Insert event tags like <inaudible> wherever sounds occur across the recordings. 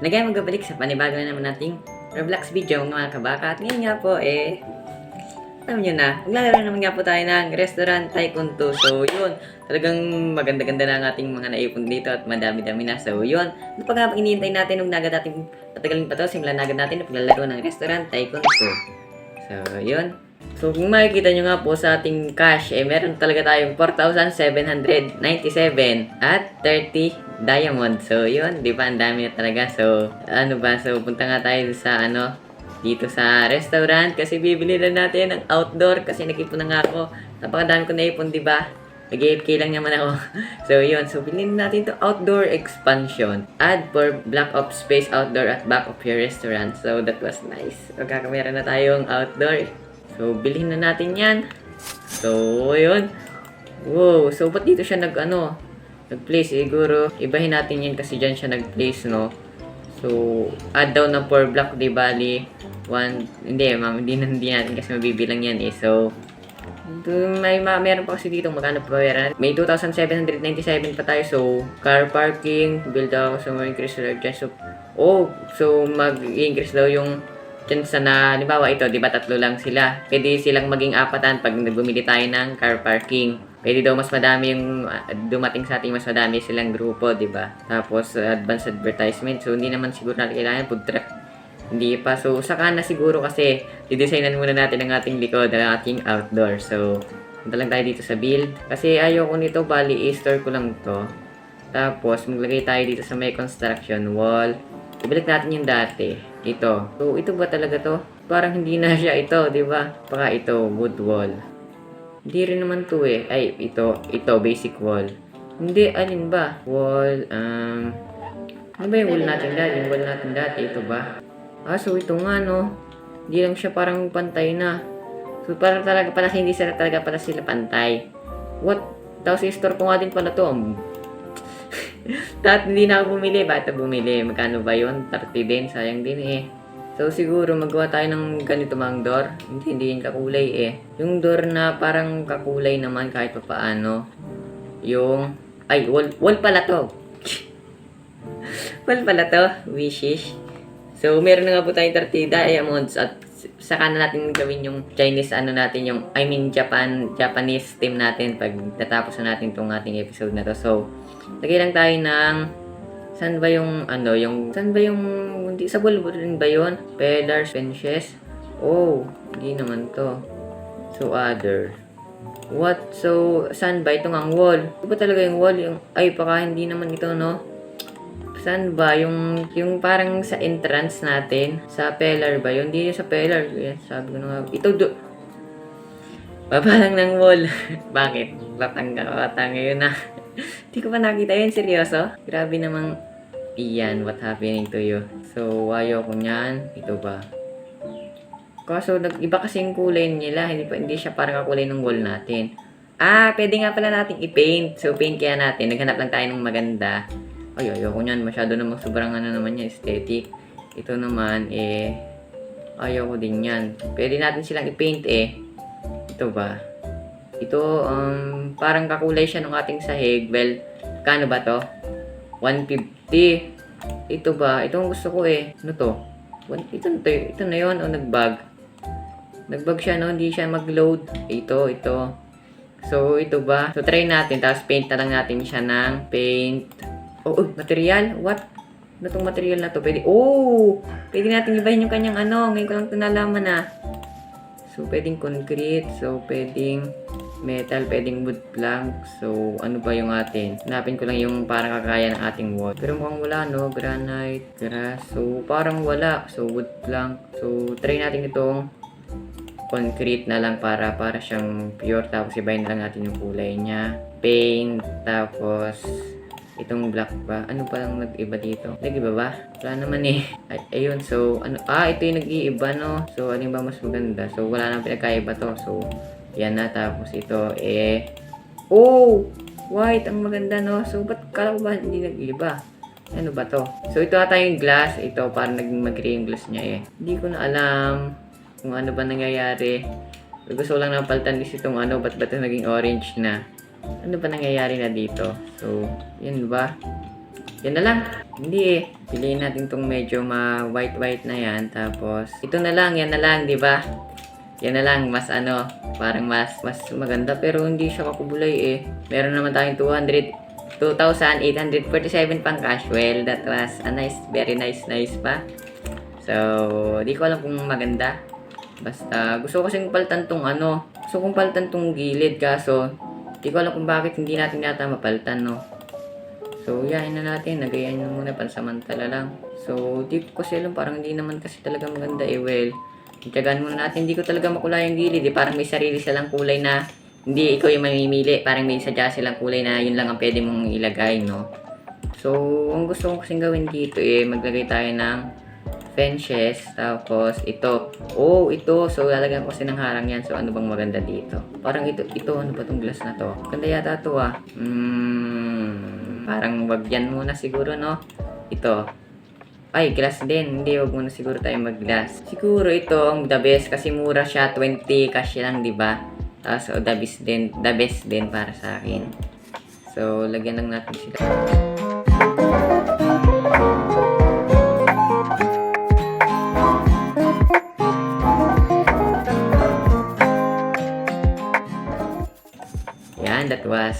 Nagaya magbabalik sa panibago na naman nating Roblox video mga kabaka. At ngayon nga po eh, alam nyo na, maglalaro naman nga po tayo ng Restaurant Tycoon 2. So yun, talagang maganda-ganda na ang ating mga naipon dito at madami-dami na. So yun, ano pa nga bang iniintay natin nung nagad natin patagalin pa to, simulan na agad natin na paglalaro ng Restaurant Tycoon 2. So yun, So, kung makikita nyo nga po sa ating cash, eh, meron talaga tayong 4,797 at 30 diamond. So, yun, di ba? Ang dami na talaga. So, ano ba? So, punta nga tayo sa, ano, dito sa restaurant kasi bibili na natin ng outdoor kasi nag-ipon na nga ako. Napakadami ko naipon, di ba? Nag-AFK lang naman ako. <laughs> so, yun. So, bilhin natin to outdoor expansion. Add for block of space outdoor at back of your restaurant. So, that was nice. Magkakamera na tayong outdoor. So, bilhin na natin yan. So, yun. Wow. So, ba't dito siya nag, ano, nag-place? Siguro, ibahin natin yan kasi dyan siya nag-place, no? So, add daw na per block, di bali, one, hindi, ma'am, hindi, na- hindi natin kasi mabibilang yan, eh. So, may ma meron pa kasi dito magkano pa bayaran. May 2,797 pa tayo. So, car parking, build ako so increase daw dyan. So, oh, so mag-increase daw yung dyan sa na, halimbawa ito, di ba tatlo lang sila. Pwede silang maging apatan pag bumili tayo ng car parking. Pwede daw mas madami yung ah, dumating sa ating mas madami silang grupo, di ba? Tapos, uh, advanced advertisement. So, hindi naman siguro natin kailangan food truck hindi pa. So, saka na siguro kasi didesignan muna natin ang ating likod, ang ating outdoor. So, punta lang tayo dito sa build. Kasi ayoko nito, bali, i-store ko lang to. Tapos, maglagay tayo dito sa may construction wall. Ibalik natin yung dati. Ito. So, ito ba talaga to? Parang hindi na siya ito, di ba? Baka ito, wood wall. Hindi rin naman to eh. Ay, ito. Ito, basic wall. Hindi, alin ba? Wall, um... Ano ba yung wall natin dati? Yung wall natin dati, ito ba? Ah, so ito nga, no? Hindi lang siya parang pantay na. So, parang talaga pala, hindi sila talaga pala sila pantay. What? Tapos i-store ko nga din pala to. Um, Dahil hindi na ako bumili. Bakit ako bumili? Magkano ba yun? 30 din. Sayang din eh. So, siguro magawa tayo ng ganito mang door. Hindi, hindi yun kakulay eh. Yung door na parang kakulay naman kahit pa paano. Yung... Ay, wall, wall pala to. <laughs> wall pala to. Wishes. So, meron na nga po tayong 30 diamonds at saka na natin gawin yung Chinese ano natin yung I mean Japan Japanese team natin pag natapos na natin tong ating episode na to. So, lagay lang tayo ng saan ba yung ano yung saan ba yung hindi sa rin ba yun? Pillars, benches. Oh, hindi naman to. So, other. What? So, saan ba? Ito nga ang wall. Ito ba talaga yung wall? Yung, ay, baka hindi naman ito, no? Saan ba? Yung, yung parang sa entrance natin. Sa pillar ba? Yun, hindi sa pillar. Yan, sabi ko nga. Ito, do... <laughs> Baba lang ng wall. <laughs> Bakit? Batanga, batanga yun na. <laughs> Hindi ko pa nakita yun, seryoso. Grabe namang iyan, what happening to you. So, ayaw ko niyan. Ito ba? Kaso, nag, iba kasi yung kulay nila. Hindi, pa, hindi siya parang kakulay ng wall natin. Ah, pwede nga pala nating i-paint. So, paint kaya natin. Naghanap lang tayo ng maganda. Ay, ayoko niyan. Masyado namang sobrang ano naman yan, aesthetic. Ito naman, eh, ayaw ko din yan. Pwede natin silang i-paint eh. Ito ba? Ito, um, parang kakulay siya ng ating sahig. Well, kano ba to? 150. Ito ba? Ito ang gusto ko eh. Ano to? Ito, ito, ito na yun. O, nagbag. Nagbag siya, no? Hindi siya mag-load. Ito, ito. So, ito ba? So, try natin. Tapos, paint na lang natin siya ng paint. Oh, oh, material? What? Ano tong material na to? Pwede, oh! Pwede natin ibahin yung kanyang ano. Ngayon ko lang ito nalaman na. So, pwedeng concrete. So, pwedeng metal, pwedeng wood plank. So, ano ba yung atin? Hanapin ko lang yung parang kakaya ng ating wall. Pero mukhang wala, no? Granite, grass. So, parang wala. So, wood plank. So, try natin itong concrete na lang para para siyang pure. Tapos, ibahin na lang natin yung kulay niya. Paint. Tapos, itong black ba? Ano pa lang nag-iba dito? Nag-iba ba? Wala naman eh. Ay, ayun, so, ano, ah, ito yung nag-iiba, no? So, ano ba mas maganda? So, wala nang pinagkaiba to. So, yan na. Tapos, ito, eh, oh! White, ang maganda, no? So, ba't kala ko ba hindi nag-iba? Ano ba to? So, ito ata yung glass. Ito, parang naging mag-gray yung glass niya eh. Hindi ko na alam kung ano ba nangyayari. Gusto ko lang napalitan is itong ano, ba't ba't naging orange na? Ano ba nangyayari na dito? So, yun ba? Yan na lang. Hindi eh. Piliin natin tong medyo ma white white na yan. Tapos, ito na lang, yan na lang, di ba? Yan na lang, mas ano, parang mas mas maganda pero hindi siya kakubulay eh. Meron naman tayong 200 2,847 pang cash. Well, that was a nice, very nice, nice pa. So, di ko alam kung maganda. Basta, gusto ko kasing palitan tong ano. Gusto kong palitan tong gilid kaso, di ko alam kung bakit hindi natin yata mapalitan, no. So, yain na natin. Nagayan na muna pansamantala lang. So, di ko kasi alam. Parang hindi naman kasi talaga maganda eh. Well, Tiyagaan muna natin. Hindi ko talaga makulay ang gilid. Eh. Parang may sarili silang kulay na hindi ikaw yung mamimili. Parang may sadya silang kulay na yun lang ang pwede mong ilagay, no? So, ang gusto ko kasing gawin dito eh, maglagay tayo ng fences. Tapos, ito. Oh, ito. So, lalagyan ko kasi ng harang yan. So, ano bang maganda dito? Parang ito, ito. Ano ba tong glass na to? Ganda yata to ah. Hmm, parang wag yan muna siguro, no? Ito. Ay, glass din. Hindi, wag muna siguro tayo mag-glass. Siguro ito ang the best kasi mura siya. 20 cash lang, di ba? Tapos, oh, the best din, the best din para sa akin. So, lagyan lang natin sila. Yan, that was.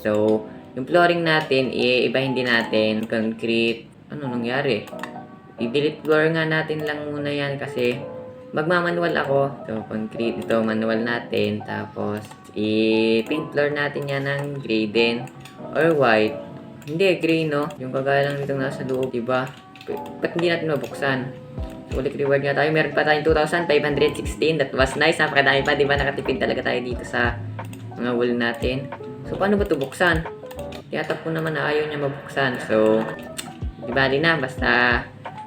So, yung flooring natin, iibahin din natin. Concrete. Ano nangyari? I-delete floor nga natin lang muna yan kasi magmamanual ako. So, concrete ito, manual natin. Tapos, i-paint floor natin yan ng gray din. Or white. Hindi, gray, no? Yung kagaya lang nitong nasa loob, diba? Ba- Ba't hindi natin mabuksan? Ulit reward nga tayo. Meron pa tayong 2,516. That was nice. Napakadami pa, diba? Nakatipid talaga tayo dito sa mga wall natin. So, paano ba ito buksan? Tiyatap ko naman na ayaw niya mabuksan. So, di bali na. Basta,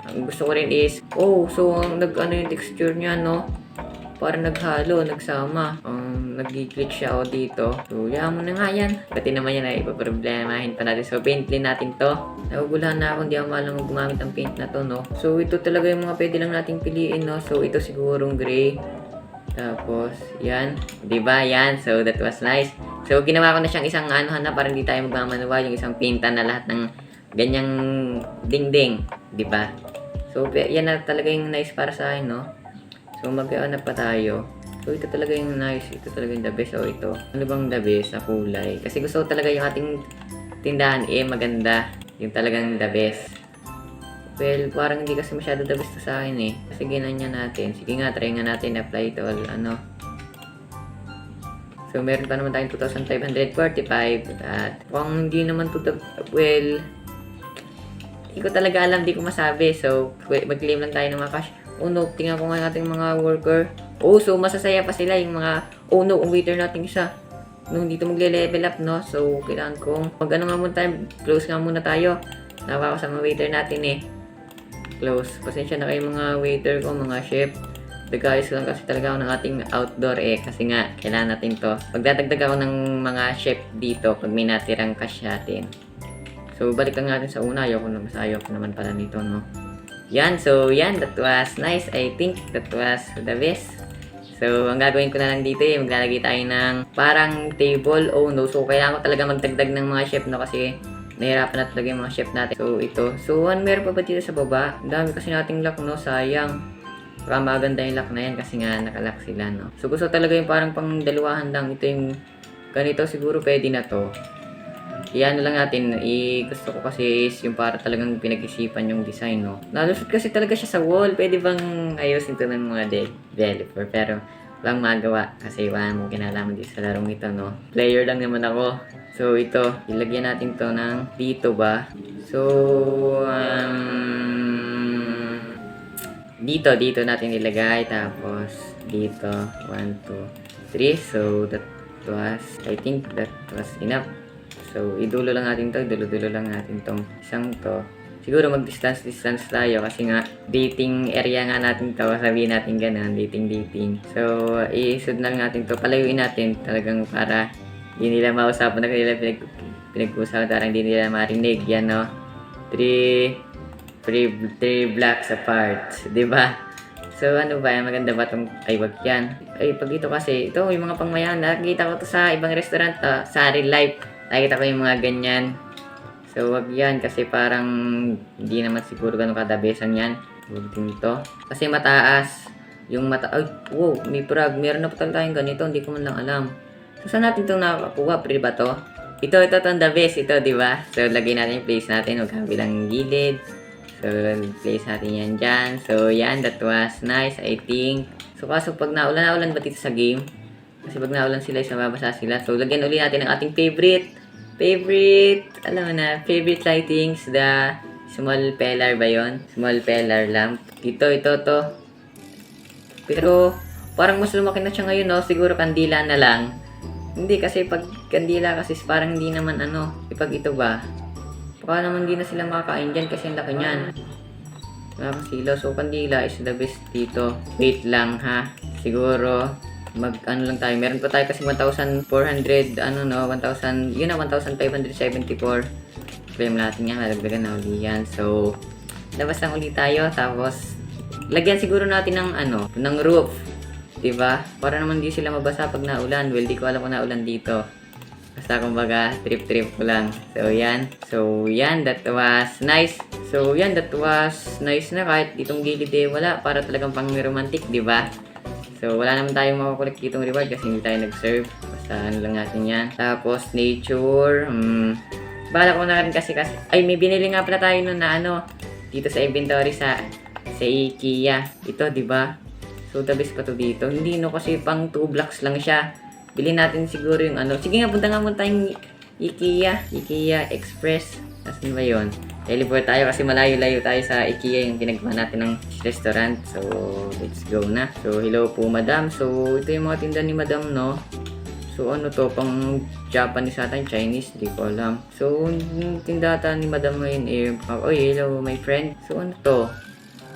ang gusto ko rin is, oh, so, ang nag, ano yung texture niya, no? Parang naghalo, nagsama. Um, nag-glitch siya ako dito. So, yaman mo na nga yan. Pati naman yan ay ipaproblemahin pa natin. So, paint din natin to. Nagugulahan na ako, hindi ako malang gumamit ng paint na to, no? So, ito talaga yung mga pwede lang nating piliin, no? So, ito sigurong gray. Tapos, yan. 'Di ba Yan. So, that was nice. So, ginawa ko na siyang isang ano na para hindi tayo magmamanuwa. Yung isang pinta na lahat ng ganyang dingding. 'di ba So, yan na talaga yung nice para sa akin, no? So, mag na pa tayo. So, ito talaga yung nice. Ito talaga yung the best. O, ito. Ano bang the best na kulay? Kasi gusto ko talaga yung ating tindahan eh, maganda. Yung talagang the best. Well, parang hindi kasi masyado the best sa akin eh. Sige na niya natin. Sige nga, try nga natin apply to all, ano. So, meron pa naman tayong 2,545 at kung hindi naman to the, well, hindi ko talaga alam, di ko masabi. So, mag-claim lang tayo ng mga cash. Oh no, tingnan ko nga ating mga worker. Oh, so masasaya pa sila yung mga, oh no, ang waiter natin isa. Nung dito magle-level up, no? So, kailangan kong, mag ano nga muna tayo, close nga muna tayo. Nawa sa mga waiter natin eh close. Pasensya na kayo mga waiter ko, mga chef. Nag-ayos lang kasi talaga ako ng ating outdoor eh. Kasi nga, kailangan natin to. Pagdadagdag ako ng mga chef dito pag may natirang cash natin. So, balik lang natin sa una. Ayoko na, mas ayoko naman pala nito, no? Yan, so yan, that was nice. I think that was the best. So, ang gagawin ko na lang dito eh, maglalagay tayo ng parang table. Oh no, so kailangan ko talaga magdagdag ng mga chef, no? Kasi nahirapan na talaga yung mga chef natin. So, ito. So, ano, meron pa ba dito sa baba? Dami kasi nating lock, no? Sayang. Baka maganda yung lock na yan kasi nga nakalock sila, no? So, gusto talaga yung parang pang dalawahan lang. Ito yung ganito siguro pwede na to. Iyan lang natin. I, gusto ko kasi is yung para talagang pinag-isipan yung design, no? Nalusot kasi talaga siya sa wall. Pwede bang ayusin to ng mga de- developer? Pero, walang magawa kasi wala mong kinalaman dito sa larong ito, no? Player lang naman ako. So, ito, ilagyan natin to ng dito ba? So, um, dito, dito natin ilagay. Tapos, dito, 1, 2, 3. So, that was, I think that was enough. So, idulo lang natin to, idulo-dulo lang natin tong isang to. Siguro mag-distance-distance tayo kasi nga dating area nga natin to, sabihin natin ganun, dating-dating. So, iisod lang natin to, palayuin natin talagang para hindi nila mausapan na kanila pinag pinag-usapan, parang hindi nila marinig. Yan, no? Three, three, three blocks apart. 'di ba? So, ano ba? Maganda ba itong... Ay, wag yan. Ay, pag ito kasi, ito, yung mga pangmayahan, nakikita ko to sa ibang restaurant, ah, sa real life. Nakikita ko yung mga ganyan So, wag yan kasi parang hindi naman siguro ganun kadabesan yan. Huwag din to. Kasi mataas. Yung mata... Ay, wow, may prag. Meron na pa talaga tayong ganito. Hindi ko man lang alam. So, saan natin itong nakakakuha? Pre ba to? Ito, ito, itong the best. Ito, di ba? So, lagay natin yung place natin. Huwag kabilang gilid. So, place natin yan dyan. So, yan. That was nice, I think. So, kaso pag naulan, naulan ba dito sa game? Kasi pag naulan sila, is mababasa sila. So, lagyan uli natin ang ating favorite. Favorite, alam mo na, favorite lightings, the small pillar ba yon? Small pillar lamp. Ito, ito, to. Pero, parang mas lumaki na siya ngayon, no? Siguro kandila na lang. Hindi, kasi pag kandila, kasi parang hindi naman ano, ipag ito ba? Baka naman hindi na sila makakain dyan kasi ang laki niyan. Nakakasilaw. So, kandila is the best dito. Wait lang, ha? Siguro, mag ano lang tayo. Meron pa tayo kasi 1,400, ano no, 1,000, yun na, 1,574. Claim natin yan, malagdagan na uli yan. So, labas lang ulit tayo. Tapos, lagyan siguro natin ng ano, ng roof. 'Di ba? Para naman di sila mabasa pag naulan. Well, di ko alam kung naulan dito. Basta kumbaga, trip-trip ko lang. So, yan. So, yan. That was nice. So, yan. That was nice na kahit itong gilid eh, wala. Para talagang pang romantic, di ba? So, wala naman tayong makakulik ditong reward kasi hindi tayo nag-serve. Basta ano lang natin yan. Tapos, nature. Hmm. Bala ko na rin kasi kasi... Ay, may binili nga pala tayo nun na ano. Dito sa inventory sa sa IKEA. Ito, di ba? So, best pa to dito. Hindi no kasi pang 2 blocks lang siya. Bilhin natin siguro yung ano. Sige nga, punta nga muna tayong IKEA. IKEA Express. Asan ba yun? Teleport tayo kasi malayo-layo tayo sa IKEA yung pinagma natin ng restaurant. So, let's go na. So, hello po, madam. So, ito yung mga tinda ni madam, no? So, ano to? Pang Japanese ata, Chinese. Di ko alam. So, yung tinda ata ni madam ngayon eh, oh, hello, my friend. So, ano to?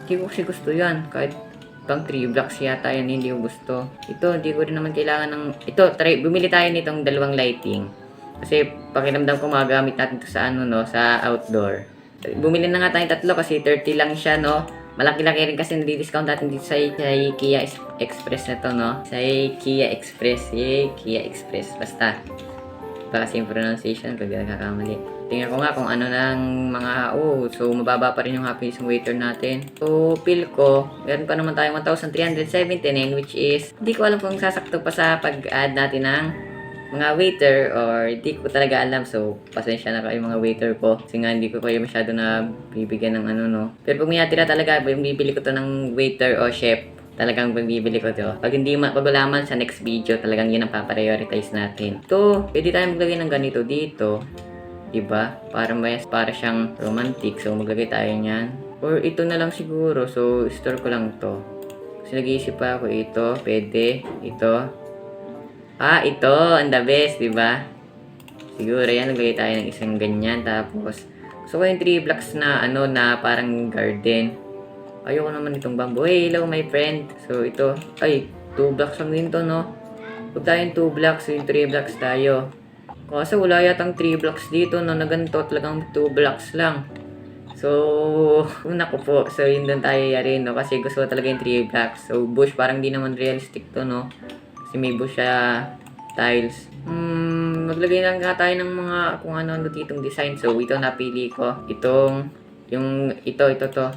Hindi ko kasi gusto yan. Kahit pang 3 blocks yata yan, hindi ko gusto. Ito, hindi ko rin naman kailangan ng... Ito, try, bumili tayo nitong dalawang lighting. Kasi pakiramdam ko magagamit natin to sa ano, no, sa outdoor. Bumili na nga tayo tatlo kasi 30 lang siya, no. Malaki-laki rin kasi nadi-discount natin dito sa, sa Kia Ex- Express na to, no. Sa Kia Express. Yay, Kia Express. Basta. Iba kasi yung pronunciation pag nakakamali. Tingnan ko nga kung ano ng mga, oh, so mababa pa rin yung happiness ng waiter natin. So, feel ko, meron pa naman tayong 1,379 which is, hindi ko alam kung sasakto pa sa pag-add natin ng mga waiter or hindi ko talaga alam. So, pasensya na kayo mga waiter ko. Kasi nga hindi ko kayo masyado na bibigyan ng ano, no. Pero pag may natira talaga, bibili ko to ng waiter o chef, talagang bibili ko to. Pag hindi ma pag-ulaman sa next video, talagang yun ang paprioritize natin. To, pwede tayo maglagay ng ganito dito. Diba? Para may para siyang romantic. So, maglagay tayo niyan. Or ito na lang siguro. So, store ko lang to. Kasi nag-iisip pa ako ito. Pwede. Ito. Ah, ito. Ang the best, di ba? Siguro yan, naglagay tayo ng isang ganyan. Tapos, gusto ko yung 3 blocks na, ano, na parang garden. Ayoko naman itong bamboo. Hey, hello, my friend. So, ito. Ay, 2 blocks lang din to, no? Huwag tayong 2 blocks, yung 3 blocks tayo. Kasi wala yatang 3 blocks dito, no? Na ganito, talagang 2 blocks lang. So, <laughs> una ko po. So, yun doon tayo yari, no? Kasi gusto ko talaga yung 3 blocks. So, bush, parang di naman realistic to, no? Bush siya tiles. Hmm, maglagay lang nga tayo ng mga kung ano-ano ditong design. So, ito napili ko. Itong, yung, ito, ito to.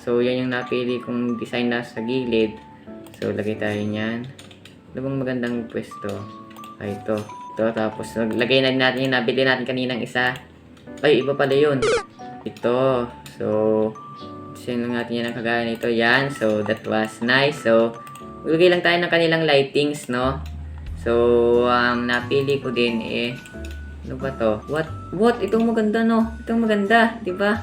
So, yan yung napili kong design na sa gilid. So, lagay tayo niyan. Ano bang magandang pwesto? Ay, ito. Ito, tapos lagay na natin yung nabili natin kaninang isa. Ay, iba pala yun. Ito. So, design natin yan ang kagaya nito. Yan. So, that was nice. So, maglagay lang tayo ng kanilang lightings, no? So, um, napili ko din eh. Ano ba to? What? What? Itong maganda, no? Itong maganda, di ba?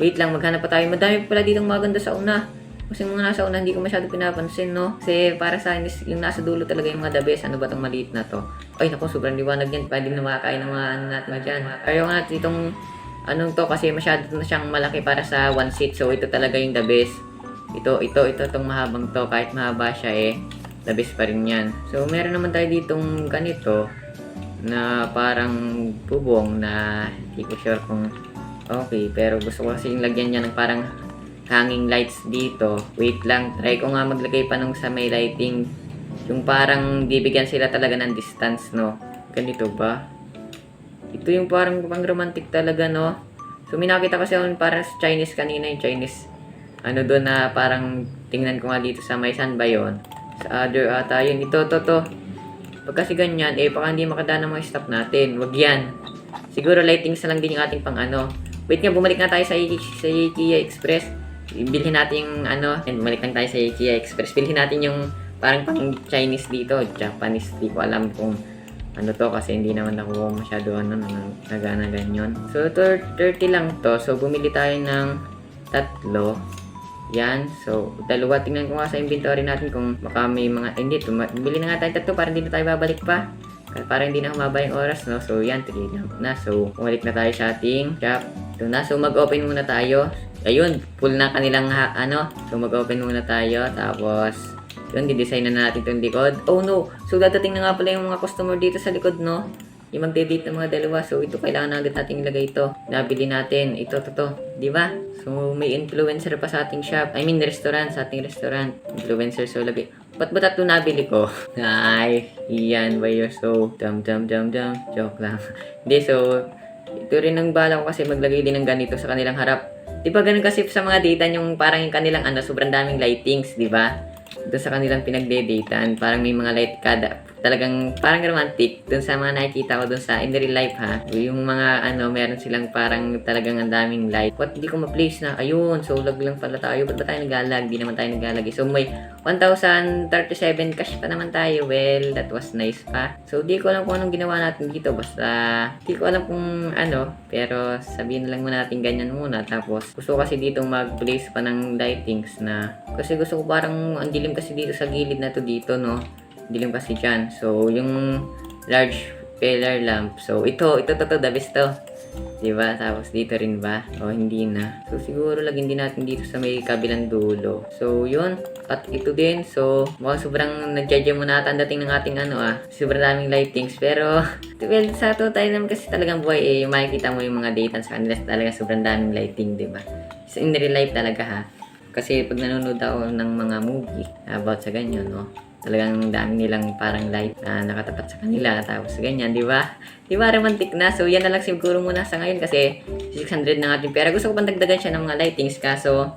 Wait lang, maghanap pa tayo. Madami pala ditong maganda sa una. Kasi yung mga nasa una, hindi ko masyado pinapansin, no? Kasi para sa akin, yung nasa dulo talaga yung mga the best. Ano ba tong maliit na to? Ay, naku, sobrang liwanag yan. Pwede na makakain ng mga ano natin dyan. Ayaw natin itong anong to kasi masyado na siyang malaki para sa one seat. So, ito talaga yung the best. Ito, ito, ito, itong mahabang to. Kahit mahaba siya eh, best pa rin yan. So, meron naman tayo ditong ganito na parang bubong na hindi ko sure kung okay. Pero gusto ko kasi lagyan niya ng parang hanging lights dito. Wait lang, try ko nga maglagay pa nung sa may lighting. Yung parang bibigyan sila talaga ng distance, no? Ganito ba? Ito yung parang pang romantic talaga, no? So, may nakita kasi ako parang Chinese kanina, yung Chinese. Ano doon na parang tingnan ko nga dito sa may saan ba? Sa other ata yun. Ito, to, to. Pag kasi ganyan, eh, baka hindi makadaan ng mga stop natin. Wag yan. Siguro lightings na lang din yung ating pang ano. Wait nga, bumalik nga tayo sa, sa IKEA Express. Bilhin natin yung ano, and bumalik lang tayo sa IKEA Express. Bilhin natin yung parang pang Chinese dito, Japanese. Di ko alam kung ano to kasi hindi naman ako masyado ano, nag- nagana ganyan. So, to 30 lang to. So, bumili tayo ng tatlo. Yan. So, dalawa. Tingnan ko nga sa inventory natin kung baka may mga... eh, Hindi, bili na nga tayo tatlo para hindi na tayo babalik pa. Para hindi na humaba yung oras, no? So, yan. 3 lang na. So, bumalik na tayo sa ating shop. Ito na. So, mag-open muna tayo. Ayun. Full na kanilang ha- ano. So, mag-open muna tayo. Tapos, yun, didesign na natin itong likod. Oh no! So, dadating na nga pala yung mga customer dito sa likod, no? Yung magde-date ng mga dalawa. So, ito kailangan na agad natin ilagay ito. Nabili natin. Ito, to, to. Di ba? So, may influencer pa sa ating shop. I mean, restaurant. Sa ating restaurant. Influencer. So, lagay. Ba't ba tatlo nabili ko? <laughs> Ay, iyan ba yun? So, dum dum dum dum. Joke lang. <laughs> Hindi, so, ito rin ang bala ko kasi maglagay din ng ganito sa kanilang harap. Di ba ganun kasi sa mga data yung parang yung kanilang ano, sobrang daming lightings, di ba? Doon sa kanilang pinagde-datean, parang may mga light kada. Talagang parang romantic doon sa mga nakikita ko doon sa in the real life ha. Yung mga ano, meron silang parang talagang ang daming light. What, hindi ko ma-place na. Ayun, so lag lang pala tayo. Ba't ba tayo nagalag? Di naman tayo nagalag. So may 1,037 cash pa naman tayo. Well, that was nice pa. So di ko alam kung anong ginawa natin dito. Basta, di ko alam kung ano. Pero sabihin na lang muna natin ganyan muna. Tapos, gusto kasi dito mag-place pa ng lightings na kasi gusto ko parang ang dilim kasi dito sa gilid na to dito, no? Dilim kasi dyan. So, yung large pillar lamp. So, ito, ito, to, to, the best to. Diba? Tapos dito rin ba? O hindi na. So, siguro lagyan din natin dito sa may kabilang dulo. So, yun. At ito din. So, mukhang sobrang nag-judge mo na dating ng ating ano ah. Sobrang daming lightings. Pero, <laughs> well, sa to tayo naman kasi talagang buhay eh. Makikita mo yung mga data sa kanila talaga sobrang daming lighting, diba? So, in real life talaga ha. Kasi pag nanonood ako ng mga movie about sa ganyan, no? Talagang dami nilang parang light na nakatapat sa kanila. Tapos ganyan, di ba? Di ba romantic na? So yan na lang siguro muna sa ngayon kasi 600 na ating pera. Gusto ko pang dagdagan siya ng mga lightings kaso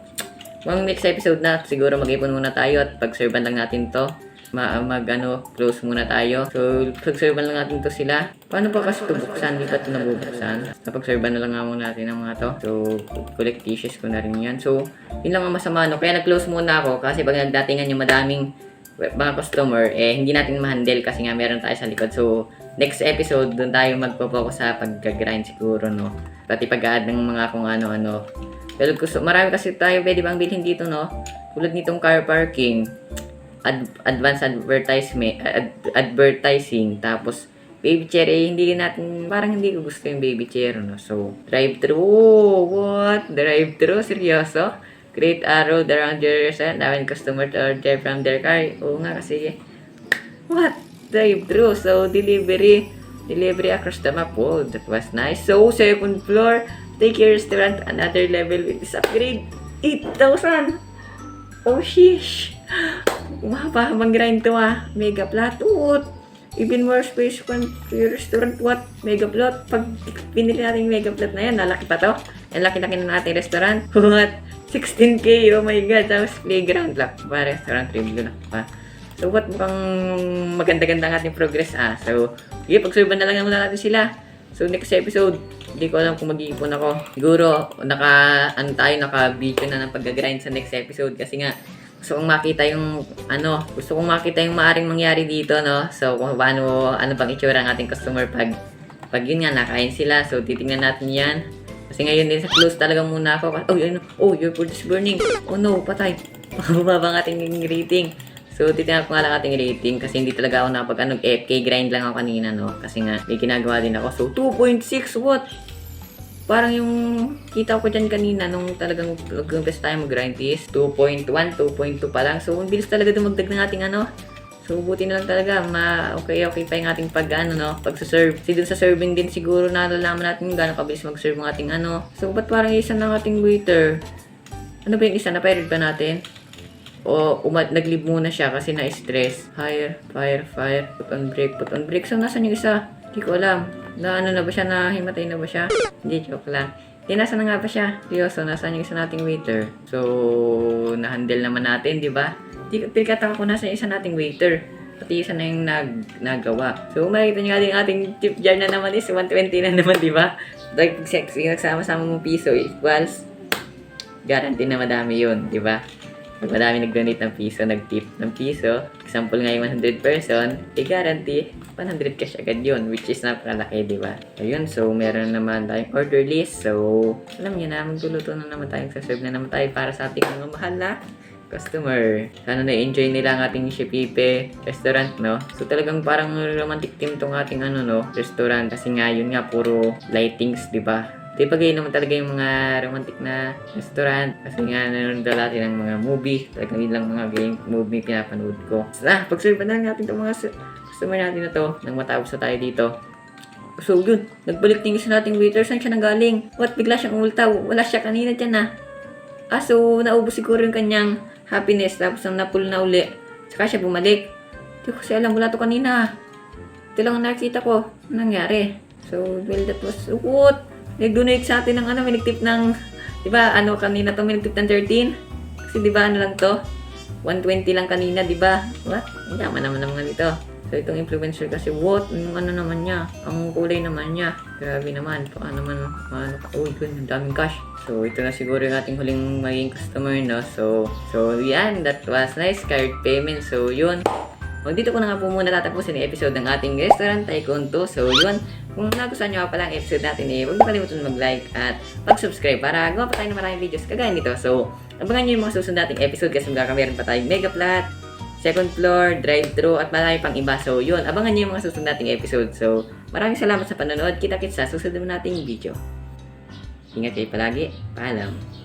mga next episode na siguro mag-ipon muna tayo at pag-servan lang natin to. Ma mag ano, close muna tayo. So, pag-servan lang natin to sila. Paano pa kasi ito buksan? Di pa ito nabubuksan. Napag-servan na lang nga muna natin ang mga to. So, collect tissues ko na rin yan. So, yun lang ang masama, no? Kaya nag-close muna ako kasi pag nagdatingan yung madaming mga customer, eh, hindi natin ma-handle kasi nga meron tayo sa likod. So, next episode, doon tayo magpo-focus sa pag-grind siguro, no? Pati pag-add ng mga kung ano-ano. Pero gusto, marami kasi tayo pwede bang bilhin dito, no? Tulad nitong car parking, ad, advanced advertisement, ad, advertising, tapos baby chair, eh, hindi natin, parang hindi ko gusto yung baby chair, no? So, drive-thru, what? Drive-thru, seryoso? Great arrow around your set, allowing customer to order from their car. Oo nga kasi, what? Drive-thru, so delivery, delivery across the map. Wow, that was nice. So, second floor, take your restaurant another level with this upgrade. 8,000! Oh, sheesh! <gasps> Umaba, mag-grind to ah. Mega plot. What? Even more space for your restaurant. What? Mega plot. Pag pinili natin yung mega plot na yan, nalaki pa to. Ang laki-laki na natin restaurant. <laughs> What? 16k. Oh my god. Tapos playground lang. Pa, restaurant review lang pa. So, what mukhang maganda-ganda ang ating progress ah. So, sige, pag-serve na lang muna natin sila. So, next episode, hindi ko alam kung mag-iipon ako. Siguro, naka, ano tayo, naka-video na ng pag-grind sa next episode. Kasi nga, gusto kong makita yung, ano, gusto kong makita yung maaring mangyari dito, no? So, kung paano, ano bang itsura ng ating customer pag, pag yun nga, nakain sila. So, titingnan natin yan. Kasi ngayon din sa close talaga muna ako. Oh, yun, oh, your food is burning. Oh no, patay. <laughs> Mababa ang ating rating. So, titingnan ko nga lang ating rating kasi hindi talaga ako nakapag ano, FK grind lang ako kanina, no? Kasi nga, may ginagawa din ako. So, 2.6, what? Parang yung kita ko dyan kanina nung talagang nag-umpisa tayo mag-grind is 2.1, 2.2 pa lang. So, ang bilis talaga dumagdag ng ating ano. So, buti na lang talaga, ma okay, okay pa yung ating pag, ano, no, pag-serve. Kasi dun sa serving din siguro nalalaman natin kung gaano kabilis mag-serve ang ating ano. So, ba't parang isa ng ating waiter? Ano ba yung isa? Na-pirate ba natin? O umat nag-leave muna siya kasi na-stress. Fire, fire, fire, put on break, put on break. So, nasan yung isa? Hindi ko alam. Na ano na ba siya? Na himatay na ba siya? Hindi, joke lang. Eh, nasa na nga ba siya? Seryoso, nasaan yung isa nating waiter? So, na-handle naman natin, di ba? Di, pinakataka ko nasa yung isa nating waiter. Pati isa na yung nag, nagawa. So, makikita nyo nga din ating tip jar na naman is 120 na naman, di ba? Dahil pag nagsama-sama mo piso equals guarantee na madami yun, di ba? Pag madami nag-donate ng piso, nag-tip ng piso, example nga yung 100 person, i-guarantee 100 cash agad yun, which is napakalaki, di ba? Ayun, so meron naman tayong order list. So, alam niyo na, magluluto na naman tayo, saserve na naman tayo para sa ating mga mahal na customer. Sana na-enjoy nila ang ating Shipipe restaurant, no? So talagang parang romantic theme tong ating ano, no? Restaurant. Kasi nga, yun nga, puro lightings, di ba? Ganyan naman talaga yung mga romantic na restaurant? Kasi nga, nanonood na natin ng mga movie. Talagang yun lang mga game movie pinapanood ko. So, ah, pag-serve na lang natin itong mga customer natin na to nang matapos na tayo dito. So, yun. Nagbalik tingin sa nating waiter. Saan siya nanggaling? What? Bigla siyang umultaw. Wala siya kanina dyan ah. Ah, so, naubos siguro yung kanyang happiness. Tapos, nang napul na uli. Saka siya bumalik. Hindi ko kasi alam. Wala to kanina. Ito lang ang nakita ko. Anong nangyari? So, well, that was what? Nag-donate sa atin ng ano, may nagtip ng, di ba, ano kanina to, may nagtip ng 13? Kasi di ba, ano lang to? 120 lang kanina, di ba? What? Ang yaman naman naman nito. So, itong influencer kasi, what? Yung ano naman niya? Ang kulay naman niya. Grabe naman. Paano naman, ano, uy, good, ang daming cash. So, ito na siguro yung ating huling maging customer, no? So, so, yan, that was nice card payment. So, yun. O, dito ko na nga po muna tatapusin yung episode ng ating restaurant Tycoon 2. So, yun. Kung nagustuhan nyo pa lang episode natin eh, huwag niyo kalimutan mag-like at mag-subscribe para gawa pa tayo ng maraming videos kagaya nito. So, abangan nyo yung mga susunod nating episode kasi magkakameron pa tayong mega flat, second floor, drive-thru, at marami pang iba. So, yun. Abangan nyo yung mga susunod nating episode. So, maraming salamat sa panonood. Kita-kits sa susunod nating video. Ingat kayo palagi. Paalam.